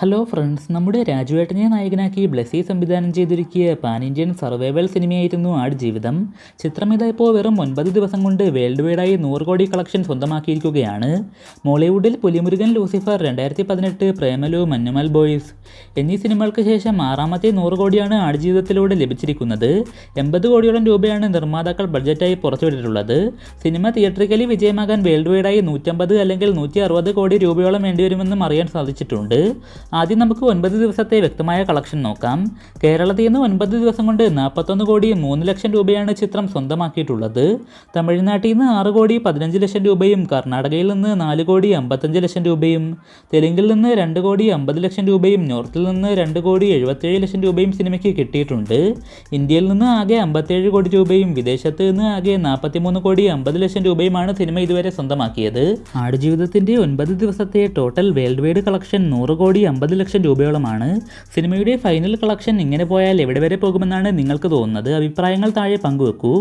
Hello friends നമ്മുടെ രാജുവേട്ടനെ നായകനാക്കി ബ്ലസി സംവിധാനം ചെയ്തിരിക്കിയ പാൻ ഇന്ത്യൻ സർവൈവൽ സിനിമയായിരുന്നു ആടുജീവിതം ചിത്രം ഇതാ ഇപ്പോൾ വെറും ഒൻപത് ദിവസം കൊണ്ട് വേൾഡ് വൈഡായി നൂറ് കോടി കളക്ഷൻ സ്വന്തമാക്കിയിരിക്കുകയാണ്. മോളിവുഡിൽ പുലിമുരുകൻ ലൂസിഫർ രണ്ടായിരത്തി പതിനെട്ട് പ്രേമലു മഞ്ഞുമൽ ബോയ്സ് എന്നീ സിനിമകൾക്ക് ശേഷം ആറാമത്തെ നൂറ് കോടിയാണ് ആടുജീവിതത്തിലൂടെ ലഭിച്ചിരിക്കുന്നത്. എൺപത് കോടിയോളം രൂപയാണ് നിർമ്മാതാക്കൾ ബഡ്ജറ്റായി പുറത്തുവിട്ടിട്ടുള്ളത്. സിനിമ തിയേറ്ററിക്കലി വിജയമാകാൻ വേൾഡ് വൈഡായി നൂറ്റമ്പത് അല്ലെങ്കിൽ നൂറ്റി കോടി രൂപയോളം വേണ്ടിവരുമെന്നും അറിയാൻ സാധിച്ചിട്ടുണ്ട്. ആദ്യം നമുക്ക് ഒൻപത് ദിവസത്തെ വ്യക്തമായ കളക്ഷൻ നോക്കാം. കേരളത്തിൽ നിന്ന് ഒൻപത് ദിവസം കൊണ്ട് നാൽപ്പത്തൊന്ന് കോടി മൂന്ന് ലക്ഷം രൂപയാണ് ചിത്രം സ്വന്തമാക്കിയിട്ടുള്ളത്. തമിഴ്നാട്ടിൽ നിന്ന് ആറ് കോടി പതിനഞ്ച് ലക്ഷം രൂപയും കർണാടകയിൽ നിന്ന് നാല് കോടി അമ്പത്തഞ്ച് ലക്ഷം രൂപയും തെലുങ്കിൽ നിന്ന് രണ്ട് കോടി അമ്പത് ലക്ഷം രൂപയും നോർത്തിൽ നിന്ന് രണ്ട് കോടി എഴുപത്തേഴ് ലക്ഷം രൂപയും സിനിമയ്ക്ക് കിട്ടിയിട്ടുണ്ട്. ഇന്ത്യയിൽ നിന്ന് ആകെ അമ്പത്തേഴ് കോടി രൂപയും വിദേശത്ത് നിന്ന് ആകെ നാൽപ്പത്തിമൂന്ന് കോടി അമ്പത് ലക്ഷം രൂപയുമാണ് സിനിമ ഇതുവരെ സ്വന്തമാക്കിയത്. ആടുജീവിതത്തിന്റെ ഒൻപത് ദിവസത്തെ ടോട്ടൽ വേൾഡ് വൈഡ് കളക്ഷൻ നൂറ് കോടി അമ്പത് ലക്ഷം രൂപയോളമാണ്. സിനിമയുടെ ഫൈനൽ കളക്ഷൻ ഇങ്ങനെ പോയാൽ എവിടെ വരെ പോകുമെന്നാണ് നിങ്ങൾക്ക് തോന്നുന്നത്? അഭിപ്രായങ്ങൾ താഴെ പങ്കുവെക്കൂ.